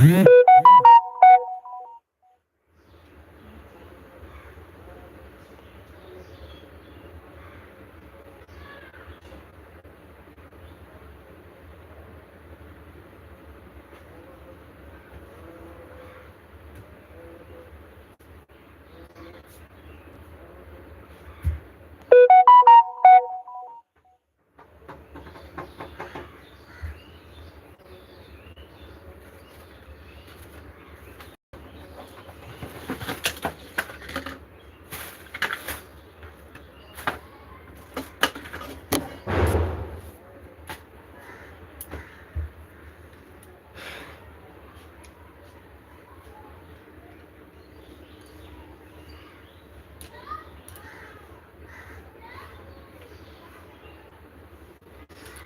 Mmh.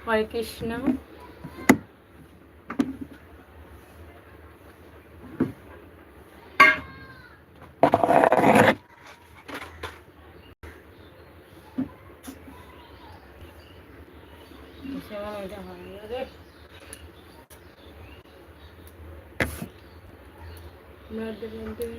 হরে কৃষ্ণ সেমন ওইটা হয় না রে। ব্লাড দেবেন করে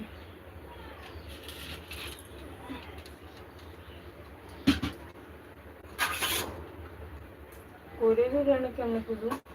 জানো কেমন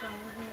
Go ahead.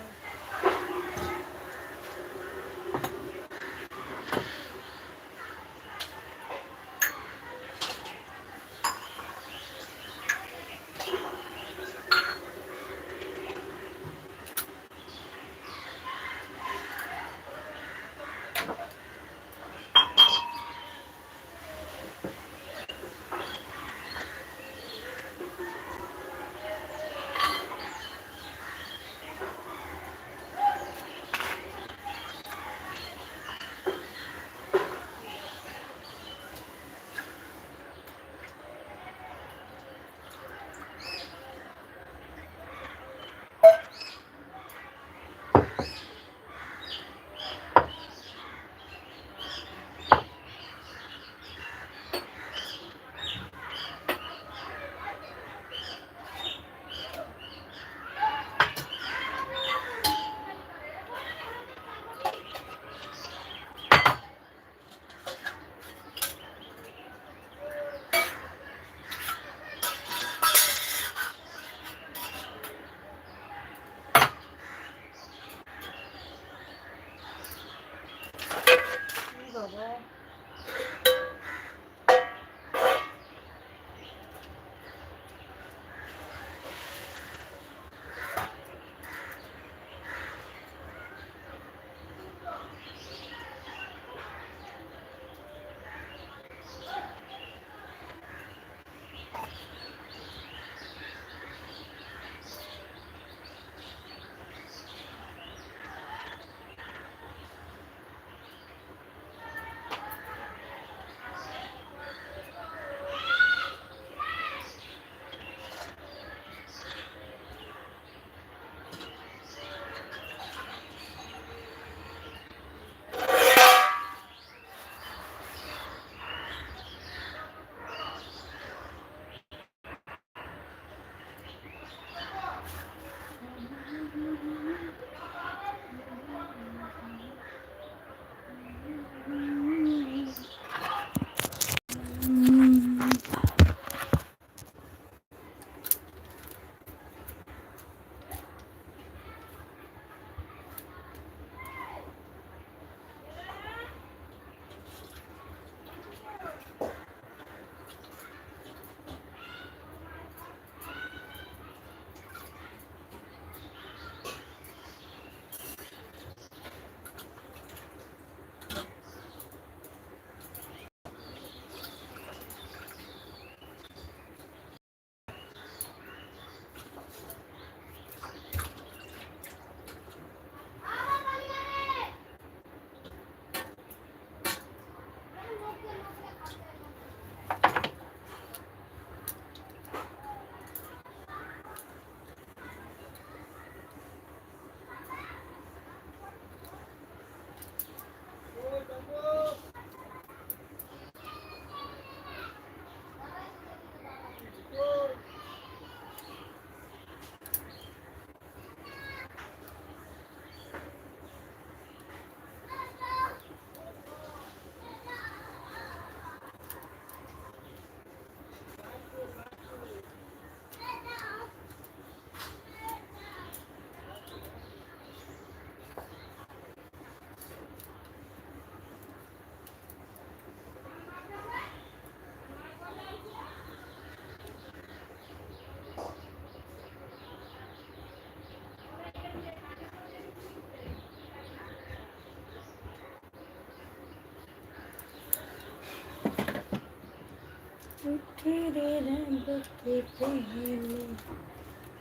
तेरे रंग के पहले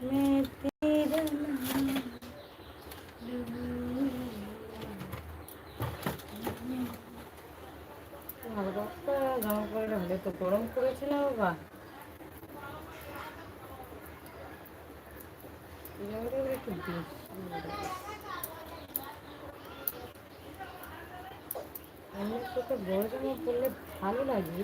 मैं तेरा नाम হালকা জামা পরে হলে তো গরম পড়েছে না বাবা এই জামাটা একটু বেশি এমনি তোকে বড় জামা পরলে ভালো লাগে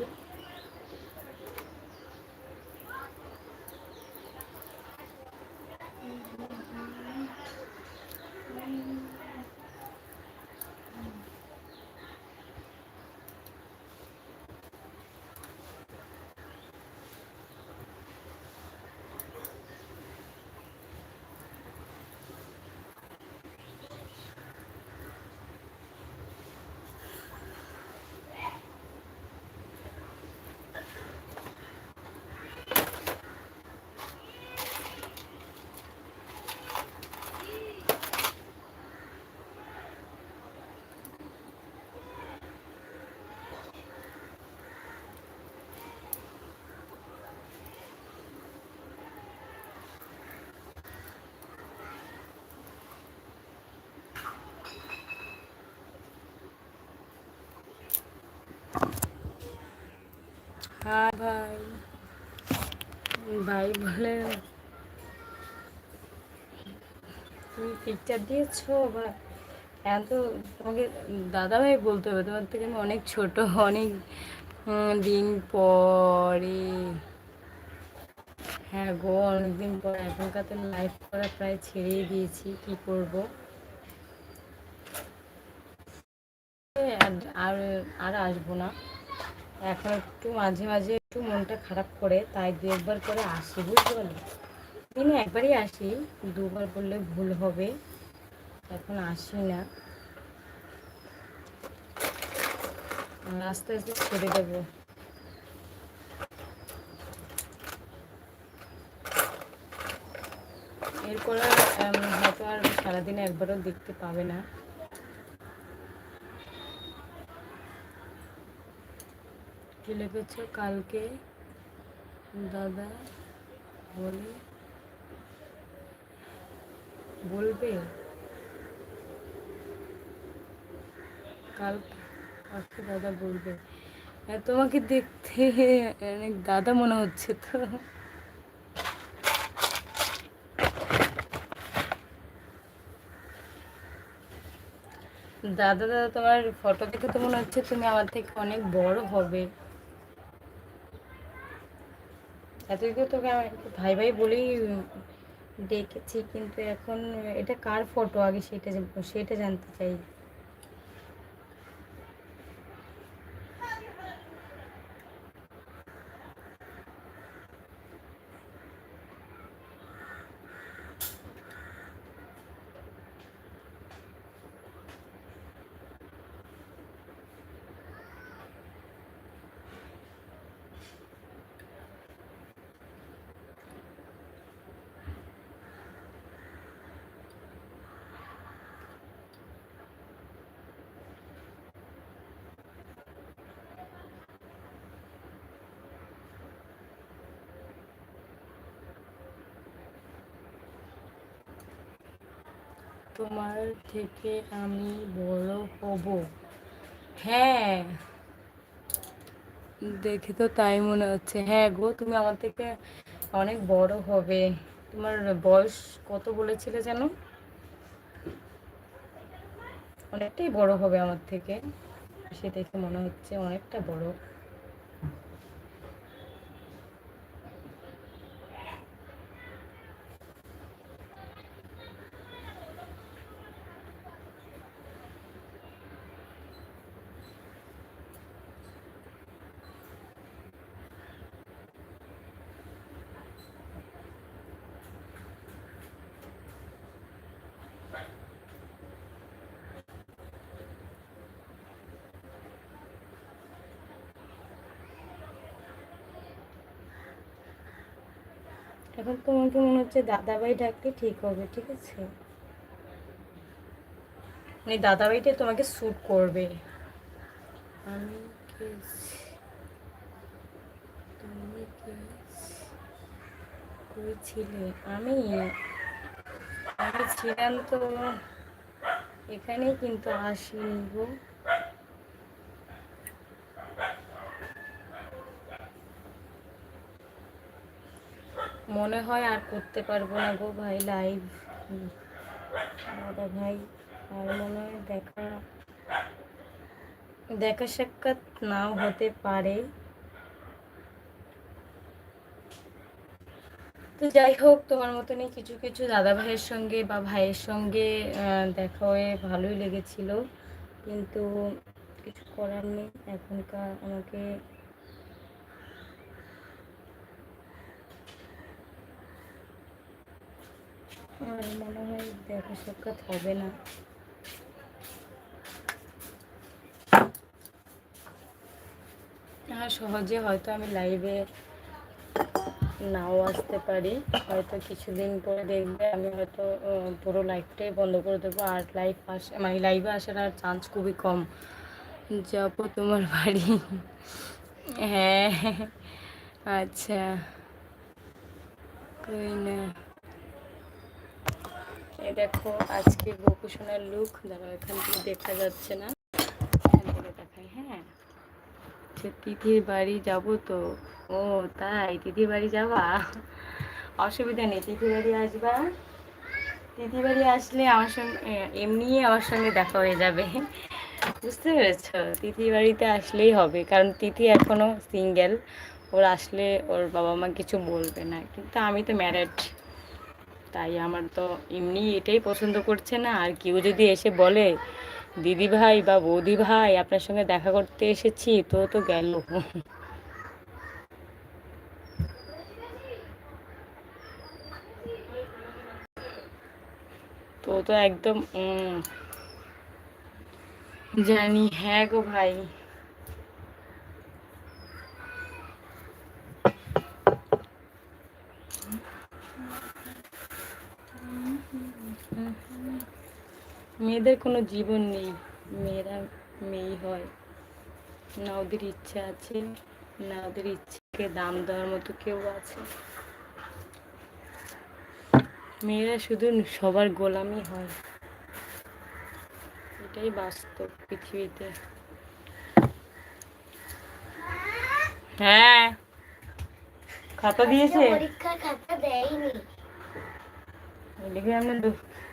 হ্যাঁ ভাই। ভাই বলে, তুমি পিকচার দিয়েছ, বা এখন তো তোমাকে দাদা ভাই বলতে হবে, তোমার থেকে আমি অনেক ছোট, অনেক দিন পরে। হ্যাঁ গো, অনেকদিন পর এখনকার তো লাইফ করা প্রায় ছেড়েই দিয়েছি, কি করব? আর আর আসব না। এখন একটু মাঝে মাঝে একটু মনটা খারাপ করে, তাই দু একবার করে আসি, বুঝতে পারলি? দিনে একবারই আসি, দুবার বললে ভুল হবে, এখন আসি না। আস্তে আস্তে ছেড়ে দেবো। এরপর হয়তো আর সারাদিনে একবারও দেখতে পাবে না। কি লিখেছ? কালকে। দাদা বলে। বলবে? কাল আজকে দাদা বলবে। হ্যাঁ, তোমাকে দেখতে অনেক দাদা মনে হচ্ছে তো। দাদা দাদা তোমার ফটো দেখে তো মনে হচ্ছে তুমি আমার থেকে অনেক বড় হবে। এতদিন তোকে আমি ভাই ভাই বলেই ডেকেছি, কিন্তু এখন এটা কার ফটো আগে সেটা সেটা জানতে চাই। তোমার থেকে আমি বড় হব। হ্যাঁ। দেখে তো তাই মনে হচ্ছে। হ্যাঁ গো, তুমি আমার থেকে অনেক বড় হবে। তোমার বয়স কত বলেছিলে যেন অনেকটাই বড় হবে আমার থেকে। সে দেখে মনে হচ্ছে অনেকটা বড়। এখন তোমাকে মনে হচ্ছে দাদাভাই ডাকলে ঠিক হবে, ঠিক আছে? মানে দাদাভাইটা তোমাকে স্যুট করবে। আমি গেছি। তুমি কি কই ছিলে? আমি? আমি ছিলাম তো এখানেই কিন্তু আসিনি গো। মনে হয় আর করতে পারব না গো ভাই লাইভ দাদা ভাই, আর মনে হয় দেখা দেখা সাক্ষাৎ নাও হতে পারে। তো যাই হোক, তোমার মতনই কিছু কিছু দাদা ভাইয়ের সঙ্গে বা ভাইয়ের সঙ্গে দেখা হয়ে ভালোই লেগেছিল। কিন্তু কিছু করার নেই, এখনকার আমাকে আর মনে হয় দেখা সাক্ষাৎ হবে না। আর সহজে হয়তো আমি লাইভে নাও আসতে পারি। হয়তো কিছুদিন পরে দেখবে আমি হয়তো পুরো লাইভটাই বন্ধ করে দেবো। আর লাইভ আস মানে লাইভে আসার আর চান্স খুবই কম। যাব তোমার বাড়ি। হ্যাঁ। আচ্ছা। কই না। এই দেখো, আজকে গোকুশোনার লুক দাঁড়াও, এখান থেকে দেখা যাচ্ছে না। এখান থেকে দেখাই হ্যাঁ। আচ্ছা তিথির বাড়ি যাব তো? ও, তাই তিথির বাড়ি যাবা অসুবিধা নেই তিথির বাড়ি আসবা। তিথি বাড়ি আসলে আমার সঙ্গে এমনিই আমার সঙ্গে দেখা হয়ে যাবে। বুঝতে পেরেছ? তিথি বাড়িতে আসলেই হবে, কারণ তিথি এখনও সিঙ্গেল ওর আসলে ওর বাবা মা কিছু বলবে না। কিন্তু আমি তো ম্যারেড তাই আমার তো এমনি এটাই পছন্দ করছে না। আর কেউ যদি এসে বলে, দিদি ভাই বা বৌদি ভাই, আপনার সঙ্গে দেখা করতে এসেছি, তো তো গেল। তো তো একদম জানি হ্যাঁ গো ভাই। মেয়েদের কোনো জীবন নেই। মেয়েরা মেয়েই হয়। না ওদের ইচ্ছা আছে না ওদের ইচ্ছেকে দাম দেওয়ার মতো কেউ আছে। মেয়েরা শুধু সবার গোলামি হয়। এটাই বাস্তব পৃথিবীতে। হ্যাঁ। খাতা দিয়েছে? পরীক্ষার খাতা দেয়নি। এদিকে আমরা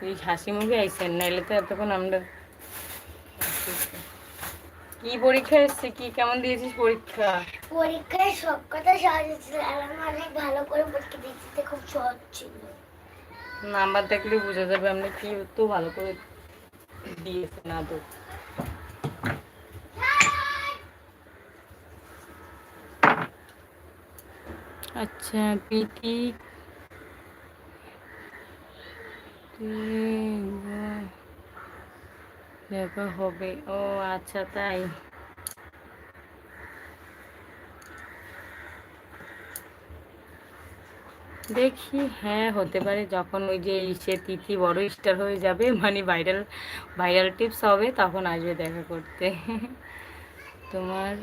এই হাসি মুখে আইসেন নাইলে তো এতক্ষণ আমরা কি পরীক্ষা এসছে? কি কেমন দিয়েছিস পরীক্ষা? পরীক্ষায় সব কথা সহজ ছিল আর আমি অনেক ভালো করে পরীক্ষা দিতে খুব সহজ ছিল। নাম্বার দেখলে বোঝা যাবে আমরা কি তো ভালো করে দিয়েছে না তো। আচ্ছা প্রীতি দেখা হবে। ও আচ্ছা তাই। দেখি হ্যাঁ হতে পারে যখন ওই যে সে তিথি বড় স্টার হয়ে যাবে মানে ভাইরাল ভাইরাল টিপস হবে, তখন আসবে দেখা করতে। তোমার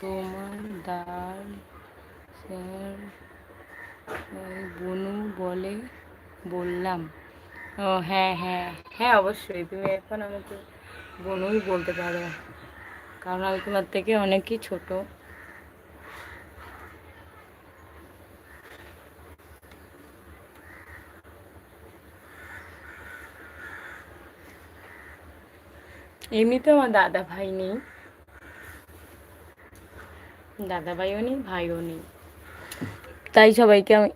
তোমার দাল স্যার বনু বলে বললাম। ও হ্যাঁ হ্যাঁ। হ্যাঁ অবশ্যই। তুমি এখন আমাকে বনুই বলতে পারো। কারণ আমি তোমার থেকে অনেকই ছোট। এমনিতে আমার দাদা ভাই নেই। দাদা ভাইও নেই ভাইও নেই। তাই সবাইকে আমি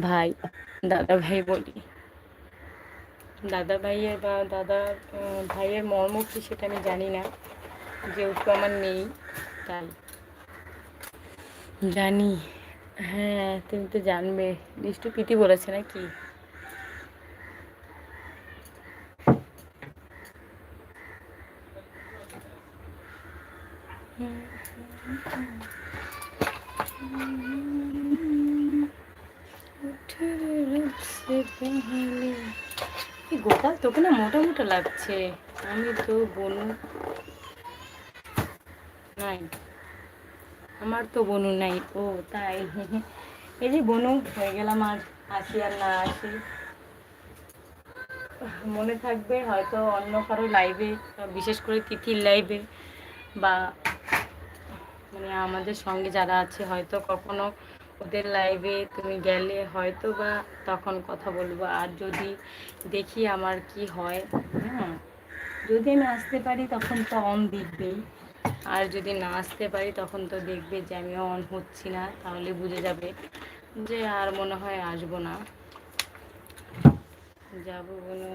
ভাই। দাদা ভাই বলি। দাদা ভাইয়ের বা দাদা ভাইয়ের মর্ম কি সেটা আমি জানি না, যেহেতু আমার নেই, তাই। জানি। হ্যাঁ তুমি তো জানবে। নিশ্চয় প্রীতি বলেছে নাকি এই গোপাল তোকে মোটা লাগছে? আমি তো বনু নাই। আমার তো বনু নাই, ও তাই। এই যে বনু, হয়ে গেলাম আর আসি আর না আসি। মনে থাকবে হয়তো অন্য কারও লাইভে বিশেষ করে তিথির লাইভে বা মানে আমাদের সঙ্গে যারা আছে, হয়তো কখনো ওদের লাইভে তুমি গেলে হয়তো বা তখন কথা বলব। আর যদি দেখি আমার কি হয় হ্যাঁ যদি আমি আসতে পারি তখন তো অন দেখবেই। আর যদি না আসতে পারি তখন তো দেখবে যে আমি অন হচ্ছি না, তাহলে বুঝে যাবে যে আর মনে হয় আসব না। যাব কোনো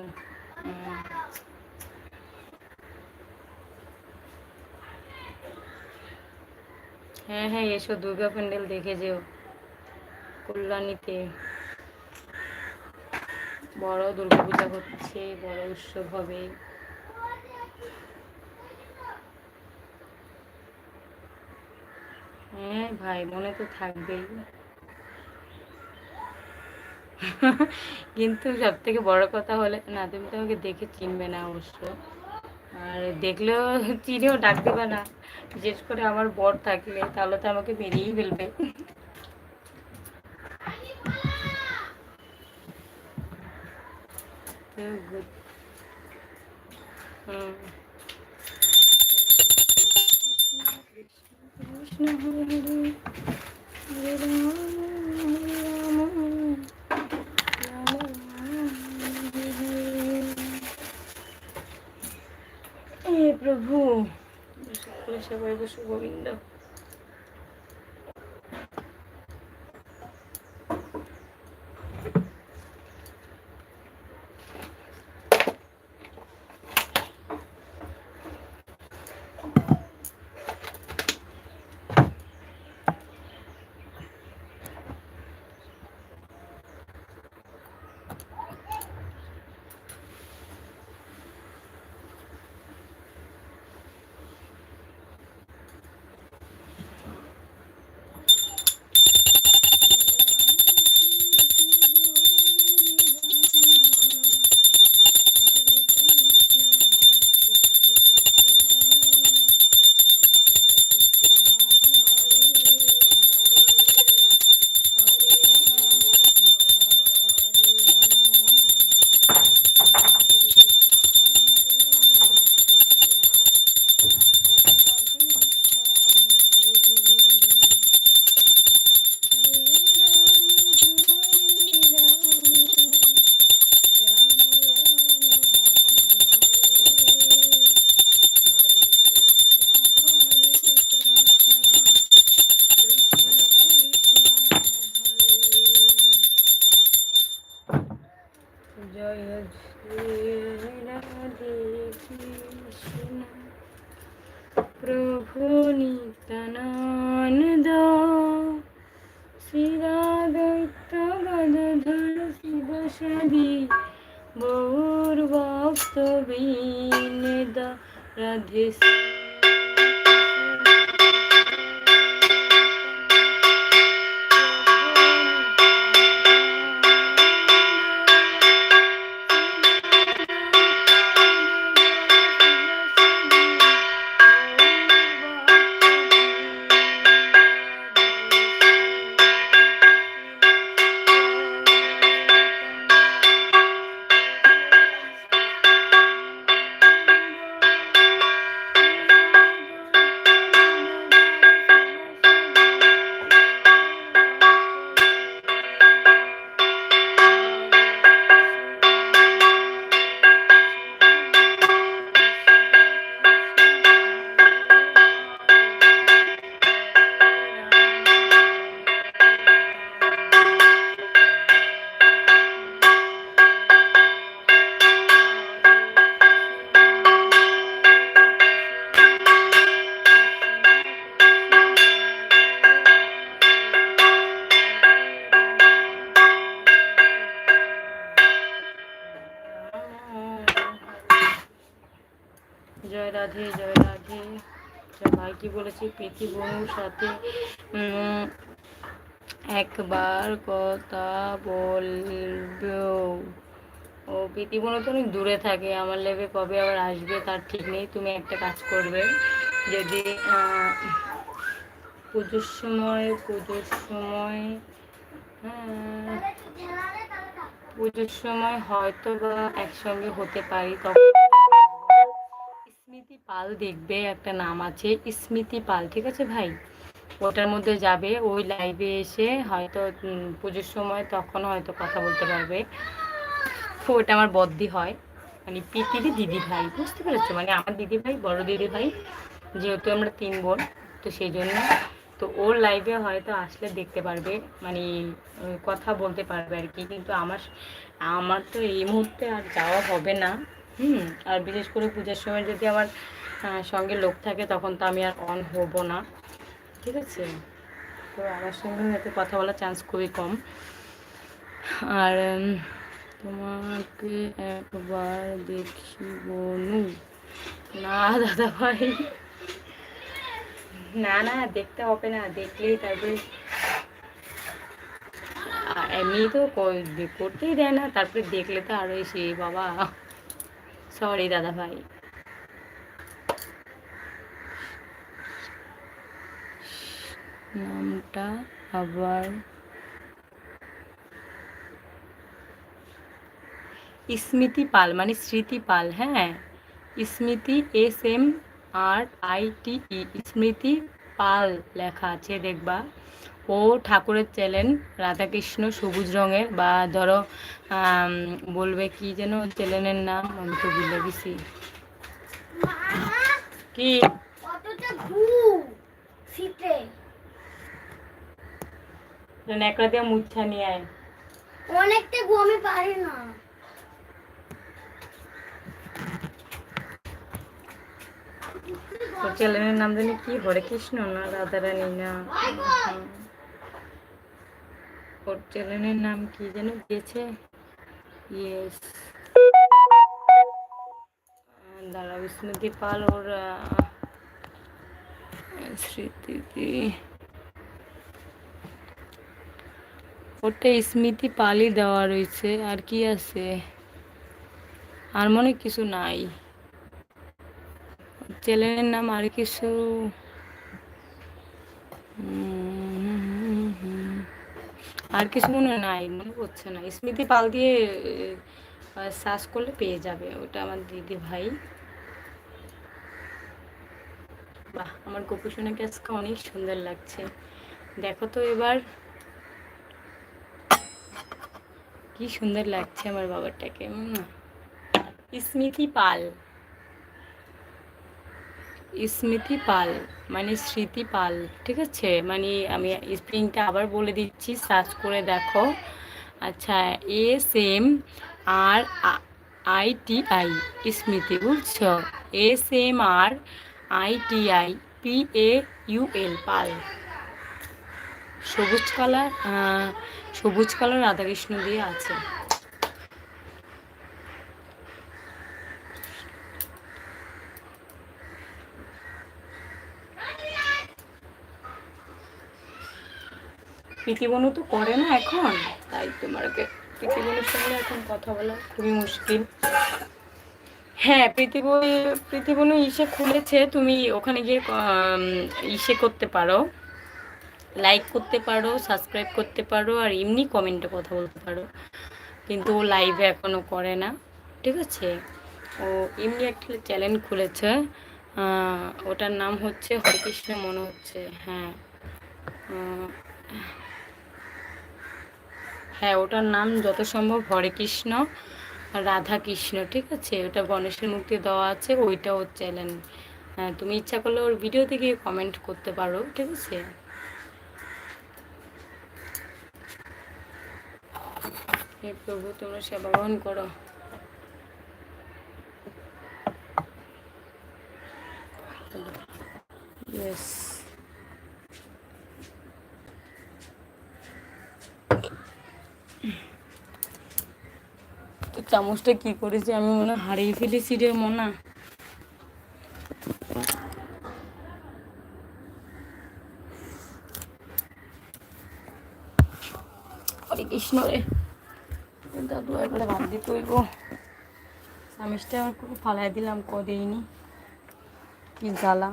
হ্যাঁ। হ্যাঁ এসো দুর্গা প্যান্ডেল দেখে যেও। কল্যাণীতে। বড় দুর্গাপূজা হচ্ছে, বড় উৎসব হবে। হ্যাঁ ভাই, মনে তো থাকবেই। কিন্তু সব থেকে বড় কথা হলে, না, তুমি তো আমাকে দেখে চিনবে না অবশ্য। আর দেখলেও চিনেও ডাক দেবে না, বিশেষ করে আমার বর থাকলে, তাহলে তো আমাকে মেরেই ফেলবে তো good. হুম। কৃষ্ণ হরে হরে, হরে রাম, হরে রাম, রাম রাম, হরে হরে। হে প্রভু সকলে সবাই বসু গোবিন্দ কি বলেছি? প্রীতি বনুর সাথে একবার কথা বলব ও। প্রীতি বনু তো অনেক দূরে থাকে, আমার লেবে কবে আবার আসবে তার ঠিক নেই। তুমি একটা কাজ করবে, যদি পুজোর সময় পুজোর সময় পুজোর সময় হয়তো বা একসঙ্গে হতে পারি, তখন পাল দেখবে, একটা নাম আছে স্মৃতি পাল, ঠিক আছে ভাই? ওটার মধ্যে যাবে, ওই লাইভে এসে হয়তো পুজোর সময় তখন হয়তো কথা বলতে পারবে। ওটা আমার বদ্দি হয়। মানে পিতিদি দিদি ভাই, বুঝতে পেরেছ? মানে আমার দিদি ভাই, বড় দিদি ভাই, যেহেতু আমরা তিন বোন, তো সেই জন্য। তো ওর লাইভে হয়তো আসলে দেখতে পারবে মানে কথা বলতে পারবে আর কি। কিন্তু আমার আমার তো এই মুহূর্তে আর যাওয়া হবে না। হুম, আর বিশেষ করে পূজার সময় যদি আমার সঙ্গে লোক থাকে, তখন তো আমি আর অন হব না। ঠিক আছে? তো আমার সঙ্গে হয়তো কথা বলার চান্স খুবই কম। আর তোমাকে একবার দেখি বনু না দাদা ভাই না না, দেখতে হবে না, দেখলেই তারপরে এমনি তো করতেই দেয় না, তারপরে দেখলে তো আরও এসে বাবা। সরি দাদা ভাই নামটা আবার স্মৃতি পাল মানে স্মৃতি পাল হ্যাঁ। Smriti S M R I T E Smriti Pal লেখা আছে দেখবা। ও ঠাকুরের চ্যানেল রাধাকৃষ্ণ সবুজ রঙের বা ধরো বলবে কি যেন চ্যানেলের নাম আমি তো ভুলে গেছি। কি? ন্যাকড়া দিয়ে মুচ্ছা নিয়ে আয়। অনেকটা ঘু আমি পারি না। ওর চ্যানেলের নাম জানি কি? হরে কৃষ্ণ না রাধারানী না। ওর চ্যানেলের নাম কি যেন দিয়েছে ইয়েস দাঁড়াও স্মৃতি পাল ওর স্মৃতি কি? ওটা স্মৃতি পালই দেওয়া রয়েছে, আর কি আছে? আর মনে কিছু নাই। চ্যানেলের নাম আর কিছু আর কিছু মনে নাই, মনে পড়ছে না। স্মৃতি পাল দিয়ে সার্চ করলে পেয়ে যাবে। ওটা আমার দিদি ভাই। বাহ, আমার গোপু আজকে অনেক সুন্দর লাগছে। দেখো তো এবার। কি সুন্দর লাগছে আমার বাবাটাকে উম। স্মৃতি পাল। স্মৃতি পাল মানে স্মৃতি পাল, ঠিক আছে? মানে আমি স্প্রিংটা আবার বলে দিচ্ছি, সার্চ করে দেখো। আচ্ছা S M R I T I, Smriti, বুঝছ? S M R I T I, P A U L, Pal. সবুজ কালার সবুজ কালার রাধাকৃষ্ণ দিয়ে আছে। প্রীতিবনু তো করে না এখন, তাই তোমাকে প্রীতিবনুর সঙ্গে এখন কথা বলা খুবই মুশকিল। হ্যাঁ প্রীতিবই প্রীতিবনু ইসে খুলেছে, তুমি ওখানে গিয়ে ইসে করতে পারো। লাইক করতে পারো সাবস্ক্রাইব করতে পারো, আর এমনি কমেন্টে কথা বলতে পারো। কিন্তু ও লাইভে এখনও করে না, ঠিক আছে? ও এমনি একটা চ্যানেল খুলেছে ওটার নাম হচ্ছে হরেকৃষ্ণ মনে হচ্ছে হ্যাঁ। হ্যাঁ ওটার নাম যত সম্ভব হরে কৃষ্ণ রাধা কৃষ্ণ ঠিক আছে? ওটা গণেশের মুক্তি দেওয়া আছে ওইটা ওর চ্যানেল তুমি ইচ্ছা করলে ওর ভিডিওতে গিয়ে কমেন্ট করতে পারো, ঠিক আছে? হে প্রভু, তোমরা সেবা গ্রহণ করো। তো চামচটা কি করেছি আমি মনে হারিয়ে ফেলেছি রে মনা। হরে কৃষ্ণ রে। দাদু একবারে ভাত দিয়ে কইব। আমিষটা আমার খুব ফালাই দিলাম, করেইনি। কি জ্বালা।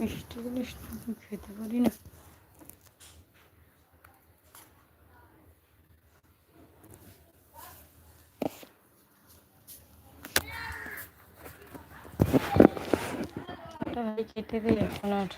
মিষ্টি জিনিস খেতে পারি। কেটে দিই এখন আর।